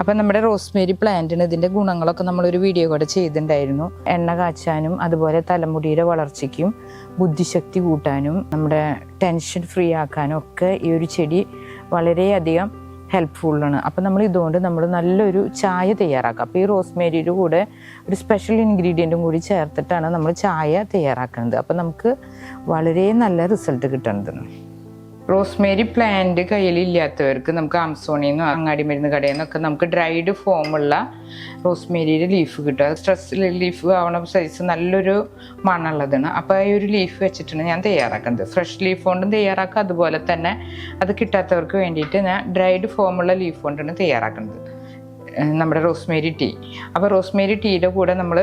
അപ്പം നമ്മുടെ റോസ്മേരി പ്ലാന്റിന് ഇതിന്റെ ഗുണങ്ങളൊക്കെ നമ്മളൊരു വീഡിയോ കൂടെ ചെയ്തിട്ടുണ്ടായിരുന്നു. എണ്ണ കാച്ചാനും അതുപോലെ തലമുടിയുടെ വളർച്ചയ്ക്കും ബുദ്ധിശക്തി കൂട്ടാനും നമ്മുടെ ടെൻഷൻ ഫ്രീ ആക്കാനും ഒക്കെ ഈ ഒരു ചെടി വളരെയധികം ഹെൽപ്ഫുള്ളാണ് അപ്പം നമ്മൾ ഇതുകൊണ്ട് നമ്മൾ നല്ലൊരു ചായ തയ്യാറാക്കുക അപ്പോൾ ഈ റോസ്മേരിയുടെ കൂടെ ഒരു സ്പെഷ്യൽ ഇൻഗ്രീഡിയന്റും കൂടി ചേർത്തിട്ടാണ് നമ്മൾ ചായ തയ്യാറാക്കുന്നത്. അപ്പം നമുക്ക് വളരെ നല്ല റിസൾട്ട് കിട്ടുന്നത് റോസ്മേരി പ്ലാന്റ് കയ്യിലില്ലാത്തവർക്ക് നമുക്ക് ആംസോണിൽ നിന്നും അങ്ങാടി മരുന്ന് കടയിൽ നിന്നൊക്കെ നമുക്ക് ഡ്രൈഡ് ഫോമുള്ള റോസ്മേരിയുടെ ലീഫ് കിട്ടും. അത് സ്ട്രെസ് ലീഫ് ആവണ സൈസ് നല്ലൊരു മണമുള്ളതാണ്. അപ്പോൾ ഈ ഒരു ലീഫ് വെച്ചിട്ടാണ് ഞാൻ തയ്യാറാക്കുന്നത്. ഫ്രഷ് ലീഫ് കൊണ്ടും തയ്യാറാക്കുക. അതുപോലെ തന്നെ അത് കിട്ടാത്തവർക്ക് വേണ്ടിയിട്ട് ഞാൻ ഡ്രൈഡ് ഫോമുള്ള ലീഫ് കൊണ്ടാണ് തയ്യാറാക്കുന്നത്. നമ്മുടെ റോസ്മേരി ടീ അപ്പോൾ റോസ്മേരി ടീയുടെ കൂടെ നമ്മൾ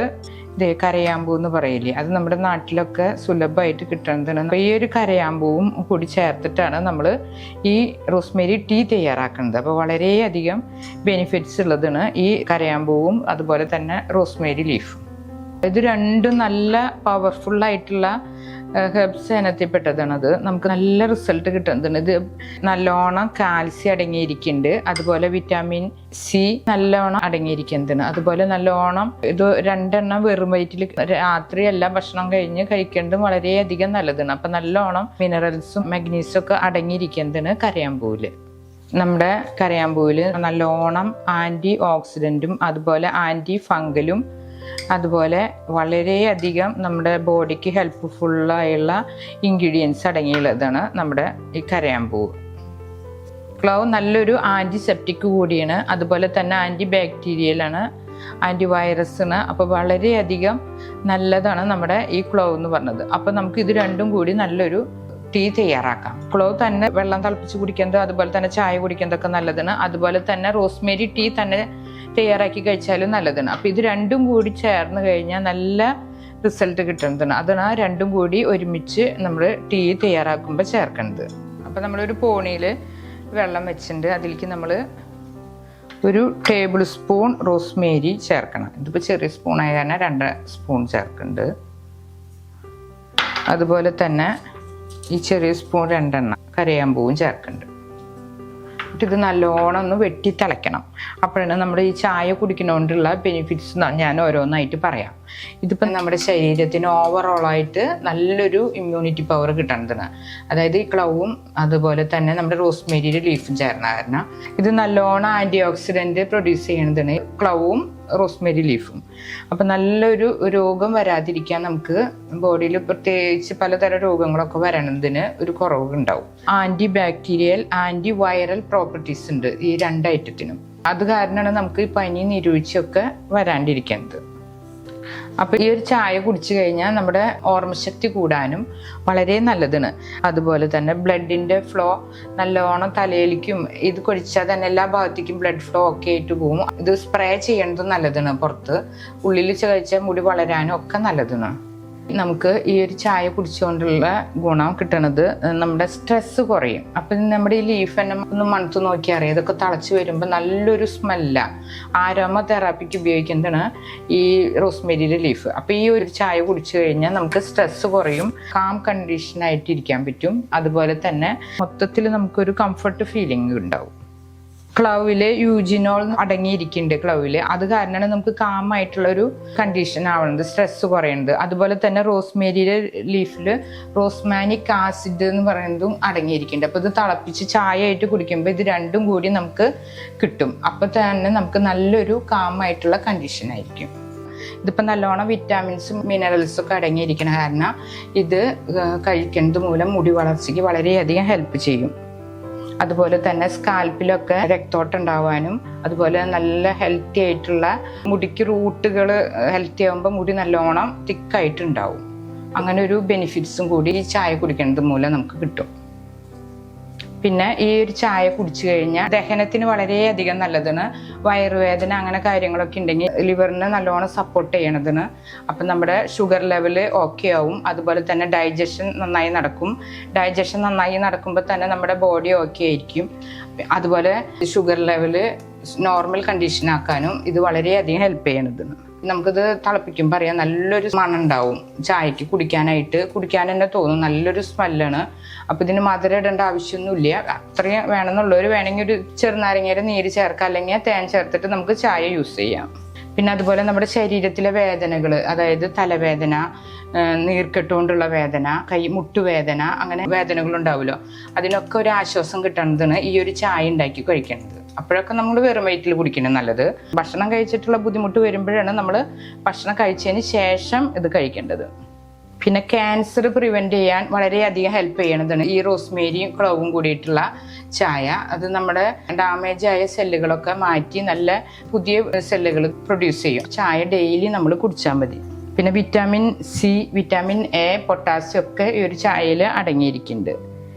ഇതേ കരയാമ്പൂ എന്ന് പറയില്ലേ? അത് നമ്മുടെ നാട്ടിലൊക്കെ സുലഭമായിട്ട് കിട്ടുന്നതാണ് അപ്പോൾ ഈ ഒരു കരയാമ്പൂവും കൂടി ചേർത്തിട്ടാണ് നമ്മൾ ഈ റോസ്മേരി ടീ തയ്യാറാക്കുന്നത്. അപ്പോൾ വളരെയധികം ബെനിഫിറ്റ്സ് ഉള്ളതാണ് ഈ കരയാമ്പൂവും അതുപോലെ തന്നെ റോസ്മേരി ലീഫും. ഇത് രണ്ടും നല്ല പവർഫുൾ ആയിട്ടുള്ള ഹെർബ്സ് ഇനത്തിൽപ്പെട്ടതാണത്. നമുക്ക് നല്ല റിസൾട്ട് കിട്ടുന്നതാണ് ഇത് നല്ലോണം കാൽസ്യം അടങ്ങിയിരിക്കുന്നുണ്ട്. അതുപോലെ വിറ്റാമിൻ സി നല്ലോണം അടങ്ങിയിരിക്കുന്നതാണ് അതുപോലെ നല്ലോണം ഇത് രണ്ടെണ്ണം വെറും വയറ്റിൽ രാത്രി എല്ലാം ഭക്ഷണം കഴിഞ്ഞ് കഴിക്കേണ്ടത് വളരെയധികം നല്ലതാണ്. അപ്പം നല്ലോണം മിനറൽസും മഗ്നീസും ഒക്കെ അടങ്ങിയിരിക്കുന്നതാണ് കരയാമ്പൂവിൽ നമ്മുടെ കരയാമ്പൂവിൽ നല്ലോണം ആന്റി ഓക്സിഡന്റും അതുപോലെ ആന്റി ഫംഗലും അതുപോലെ വളരെയധികം നമ്മുടെ ബോഡിക്ക് ഹെൽപ്ഫുള്ളായുള്ള ഇൻഗ്രീഡിയൻസ് അടങ്ങിയുള്ളതാണ് നമ്മുടെ ഈ കരയാമ്പൂവ് ക്ലവ് നല്ലൊരു ആന്റിസെപ്റ്റിക് കൂടിയാണ്. അതുപോലെ തന്നെ ആന്റി ബാക്ടീരിയലാണ് ആന്റി വൈറസാണ് അപ്പോൾ വളരെയധികം നല്ലതാണ് നമ്മുടെ ഈ ക്ലോ എന്ന് പറഞ്ഞത്. അപ്പോൾ നമുക്ക് ഇത് രണ്ടും കൂടി നല്ലൊരു ടീ തയ്യാറാക്കാം. ക്ലോവ് തന്നെ വെള്ളം തിളപ്പിച്ച് കുടിക്കുന്നത് അതുപോലെ തന്നെ ചായ കുടിക്കുന്നതൊക്കെ നല്ലതാണ്. അതുപോലെ തന്നെ റോസ്മേരി ടീ തന്നെ തയ്യാറാക്കി കഴിച്ചാലും നല്ലതാണ്. അപ്പോൾ ഇത് രണ്ടും കൂടി ചേർന്ന് കഴിഞ്ഞാൽ നല്ല റിസൾട്ട് കിട്ടുന്നതാണ്. അതാണ് ആ രണ്ടും കൂടി ഒരുമിച്ച് നമ്മൾ ടീ തയ്യാറാക്കുമ്പോൾ ചേർക്കുന്നത് അപ്പോൾ നമ്മളൊരു പോണിയിൽ വെള്ളം വെച്ചിട്ടുണ്ട്. അതിലേക്ക് നമ്മൾ ഒരു ടേബിൾ സ്പൂൺ റോസ്മേരി ചേർക്കണം. ഇതിപ്പോൾ ചെറിയ സ്പൂൺ ആയ കാരണം രണ്ട് സ്പൂൺ ചേർക്കുന്നുണ്ട് അതുപോലെ തന്നെ ഈ ചെറിയ സ്പൂൺ രണ്ടെണ്ണം കരയാമ്പൂവും ചേർക്കുന്നുണ്ട് എന്നിട്ട് ഇത് നല്ലോണം ഒന്ന് വെട്ടി തിളയ്ക്കണം. അപ്പോഴാണ് നമ്മുടെ ഈ ചായ കുടിക്കുന്നതുകൊണ്ടുള്ള ബെനിഫിറ്റ്സ് ഞാൻ ഓരോന്നായിട്ട് പറയാം. ഇതിപ്പം നമ്മുടെ ശരീരത്തിന് ഓവറോളായിട്ട് നല്ലൊരു ഇമ്മ്യൂണിറ്റി പവർ കിട്ടണതാണ് അതായത് ഈ ക്ലൗവും അതുപോലെ തന്നെ നമ്മുടെ റോസ്മേരിയുടെ ലീഫും ചേർന്ന കാരണം. ഇത് നല്ലോണം ആന്റി ഓക്സിഡന്റ് പ്രൊഡ്യൂസ് ചെയ്യണതാണ് ക്ലൗവും റോസ്മേരി ലീഫും. അപ്പം നല്ലൊരു രോഗം വരാതിരിക്കാൻ നമുക്ക് ബോഡിയിൽ പ്രത്യേകിച്ച് പലതരം രോഗങ്ങളൊക്കെ വരണതിന് ഒരു കുറവ് ഉണ്ടാവും anti bacterial anti viral properties ഉണ്ട് ഈ രണ്ട് ഐറ്റത്തിനും. അത് കാരണമാണ് നമുക്ക് ഈ പനി നിരൂപിച്ചൊക്കെ വരാണ്ടിരിക്കുന്നത്. അപ്പോൾ ഈ ഒരു ചായ കുടിച്ചു കഴിഞ്ഞാൽ നമ്മുടെ ഓർമ്മശക്തി കൂടാനും വളരെ നല്ലതാണ്. അതുപോലെ തന്നെ ബ്ലഡിന്റെ ഫ്ലോ നല്ലോണം തലയിലേക്കും ഇത് കുടിച്ചാൽ തന്നെ എല്ലാ ഭാഗത്തേക്കും ബ്ലഡ് ഫ്ലോ ഒക്കെ ആയിട്ട് പോകും. ഇത് സ്പ്രേ ചെയ്യണതും നല്ലതാണ് പുറത്ത്. ഉള്ളിൽ കഴിച്ചാൽ മുടി വളരാനും ഒക്കെ നല്ലതാണ്. നമുക്ക് ഈ ഒരു ചായ കുടിച്ചുകൊണ്ടുള്ള ഗുണം കിട്ടണത് നമ്മുടെ സ്ട്രെസ് കുറയും. അപ്പം നമ്മുടെ ഈ ലീഫ് തന്നെ ഒന്ന് മണത്ത് നോക്കി അറിയാം ഇതൊക്കെ തളച്ച് വരുമ്പോൾ നല്ലൊരു സ്മെല്ല ആരോമ തെറാപ്പിക്ക് ഉപയോഗിക്കുന്നതാണ് ഈ റോസ്മേരിയുടെ ലീഫ് അപ്പോൾ ഈ ഒരു ചായ കുടിച്ചു കഴിഞ്ഞാൽ നമുക്ക് സ്ട്രെസ് കുറയും കാം കണ്ടീഷനായിട്ട് ഇരിക്കാൻ പറ്റും. അതുപോലെ തന്നെ മൊത്തത്തിൽ നമുക്കൊരു കംഫർട്ട് ഫീലിംഗ് ഉണ്ടാവും. ക്ലൗവിൽ യൂജിനോൾ അടങ്ങിയിരിക്കുന്നുണ്ട് ക്ലൗവിൽ. അത് കാരണമാണ് നമുക്ക് കാം ആയിട്ടുള്ള ഒരു കണ്ടീഷൻ ആവുന്നത് സ്ട്രെസ് കുറയുന്നത്. അതുപോലെ തന്നെ റോസ്മേരിയുടെ ലീഫിൽ റോസ്മാനിക് ആസിഡ് എന്ന് പറയുന്നതും അടങ്ങിയിരിക്കുന്നുണ്ട്. അപ്പോൾ ഇത് തിളപ്പിച്ച് ചായ ആയിട്ട് കുടിക്കുമ്പോൾ ഇത് രണ്ടും കൂടി നമുക്ക് കിട്ടും. അപ്പോൾ തന്നെ നമുക്ക് നല്ലൊരു കാം ആയിട്ടുള്ള കണ്ടീഷൻ ആയിരിക്കും. ഇതിപ്പോൾ നല്ലോണം വിറ്റാമിൻസും മിനറൽസും ഒക്കെ അടങ്ങിയിരിക്കുന്ന കാരണം ഇത് കഴിക്കുന്നത് മൂലം മുടി വളർച്ചയ്ക്ക് വളരെയധികം ഹെൽപ്പ് ചെയ്യും. അതുപോലെ തന്നെ സ്കാൽപ്പിലൊക്കെ രക്തോട്ടം ഉണ്ടാവാനും അതുപോലെ നല്ല ഹെൽത്തി ആയിട്ടുള്ള മുടിക്ക് റൂട്ടുകൾ ഹെൽത്തി ആകുമ്പോൾ മുടി നല്ലോണം തിക്കായിട്ടുണ്ടാവും അങ്ങനെ ഒരു ബെനിഫിറ്റ്സും കൂടി ഈ ചായ കുടിക്കുന്നത് മൂലം നമുക്ക് കിട്ടും. പിന്നെ ഈ ഒരു ചായ കുടിച്ചു കഴിഞ്ഞാൽ ദഹനത്തിന് വളരെയധികം നല്ലതാണ്. വയറുവേദന അങ്ങനെ കാര്യങ്ങളൊക്കെ ഉണ്ടെങ്കിൽ ലിവറിന് നല്ലോണം സപ്പോർട്ട് ചെയ്യണതാണ്. അപ്പം നമ്മുടെ ഷുഗർ ലെവൽ ഓക്കെ ആവും. അതുപോലെ തന്നെ ഡൈജഷൻ നന്നായി നടക്കും. ഡൈജഷൻ നന്നായി നടക്കുമ്പോൾ തന്നെ നമ്മുടെ ബോഡി ഓക്കെ ആയിരിക്കും. അതുപോലെ ഷുഗർ ലെവൽ നോർമൽ കണ്ടീഷൻ ആക്കാനും ഇത് വളരെയധികം ഹെൽപ്പ് ചെയ്യണതാണ് നമുക്കിത് തിളപ്പിക്കുമ്പോൾ അറിയാം നല്ലൊരു മണം ഉണ്ടാവും. ചായക്ക് കുടിക്കാനായിട്ട്. കുടിക്കാൻ തന്നെ തോന്നും നല്ലൊരു സ്മെല്ലാണ് അപ്പൊ ഇതിന് മധുരം ഇടേണ്ട ആവശ്യമൊന്നുമില്ല. അത്രയും വേണമെന്നുള്ളവർ വേണമെങ്കിൽ ഒരു ചെറുനാരങ്ങയുടെ നീര് ചേർക്കാം അല്ലെങ്കിൽ തേൻ ചേർത്തിട്ട് നമുക്ക് ചായ യൂസ് ചെയ്യാം. പിന്നെ അതുപോലെ നമ്മുടെ ശരീരത്തിലെ വേദനകൾ അതായത് തലവേദന നീർക്കെട്ടുകൊണ്ടുള്ള വേദന കൈ മുട്ടുവേദന അങ്ങനെ വേദനകൾ ഉണ്ടാവുമല്ലോ അതിനൊക്കെ ഒരു ആശ്വാസം കിട്ടുന്നതാണ് ഈ ഒരു ചായ ഉണ്ടാക്കി കഴിക്കുന്നത് അപ്പോഴൊക്കെ നമ്മൾ വെറും വയറ്റിൽ കുടിക്കണം നല്ലത്. ഭക്ഷണം കഴിച്ചിട്ടുള്ള ബുദ്ധിമുട്ട് വരുമ്പോഴാണ് നമ്മൾ ഭക്ഷണം കഴിച്ചതിന് ശേഷം ഇത് കഴിക്കേണ്ടത്. പിന്നെ ക്യാൻസർ പ്രിവെന്റ് ചെയ്യാൻ വളരെയധികം ഹെൽപ്പ് ചെയ്യണതാണ്. ഈ റോസ്മേരിയും ക്ലോവും കൂടിയിട്ടുള്ള ചായ. അത് നമ്മുടെ ഡാമേജ് ആയ സെല്ലുകളൊക്കെ മാറ്റി നല്ല പുതിയ സെല്ലുകൾ പ്രൊഡ്യൂസ് ചെയ്യും. ചായ ഡെയിലി നമ്മൾ കുടിച്ചാൽ മതി. പിന്നെ vitamin C vitamin A potassium ഒക്കെ ഈ ഒരു ചായയിൽ അടങ്ങിയിരിക്കുന്നുണ്ട്.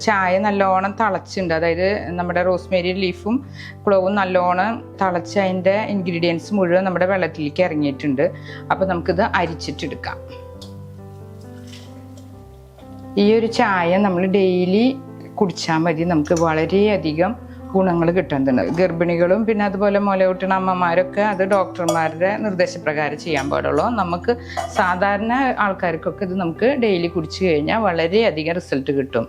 ചായ നല്ലോണം തിളച്ചുണ്ട് അതായത് നമ്മുടെ റോസ്മേരി ലീഫും ക്ലോവും നല്ലോണം തിളച്ച് അതിന്റെ ഇൻഗ്രീഡിയൻസ് മുഴുവൻ നമ്മുടെ വെള്ളത്തിലേക്ക് ഇറങ്ങിയിട്ടുണ്ട്. അപ്പോൾ നമുക്കിത് അരിച്ചിട്ടെടുക്കാം. ഈ ഒരു ചായ നമ്മൾ ഡെയിലി കുടിച്ചാൽ മതി. നമുക്ക് വളരെയധികം ഗുണങ്ങൾ കിട്ടുന്നുണ്ട് ഗർഭിണികളും പിന്നെ അതുപോലെ മുലയൂട്ടുന്ന അമ്മമാരൊക്കെ അത് ഡോക്ടർമാരുടെ നിർദ്ദേശപ്രകാരം ചെയ്യാൻ പാടുള്ളൂ. നമുക്ക് സാധാരണ ആൾക്കാർക്കൊക്കെ ഇത് നമുക്ക് ഡെയിലി കുടിച്ചു കഴിഞ്ഞാൽ വളരെയധികം റിസൾട്ട് കിട്ടും.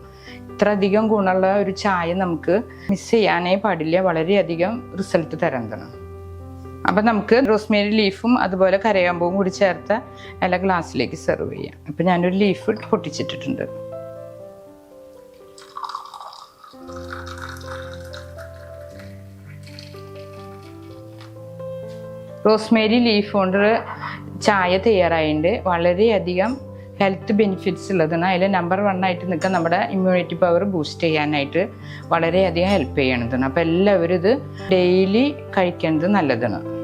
ഇത്ര അധികം ഗുണമുള്ള ഒരു ചായ നമുക്ക് മിസ് ചെയ്യാനേ പാടില്ല. വളരെയധികം റിസൾട്ട് തരുന്നതാണ് അപ്പം നമുക്ക് റോസ്മേരി ലീഫും അതുപോലെ കരയാമ്പൂവും കൂടി ചേർത്ത് ഇല ഗ്ലാസ്സിലേക്ക് സെർവ് ചെയ്യാം. അപ്പം ഞാനൊരു ലീഫ് പൊട്ടിച്ചിട്ടിട്ടുണ്ട്. റോസ്മേരി ലീഫ് കൊണ്ട് ചായ തയ്യാറായിട്ടുണ്ട്. വളരെയധികം ഹെൽത്ത് ബെനിഫിറ്റ്സ് ഉള്ളതാണ് അതിൽ നമ്പർ വൺ ആയിട്ട് നിൽക്കാൻ നമ്മുടെ ഇമ്മ്യൂണിറ്റി പവർ ബൂസ്റ്റ് ചെയ്യാനായിട്ട് വളരെയധികം ഹെൽപ്പ് ചെയ്യണതാണ് അപ്പോൾ എല്ലാവരും ഇത് ഡെയിലി കഴിക്കേണ്ടത് നല്ലതാണ്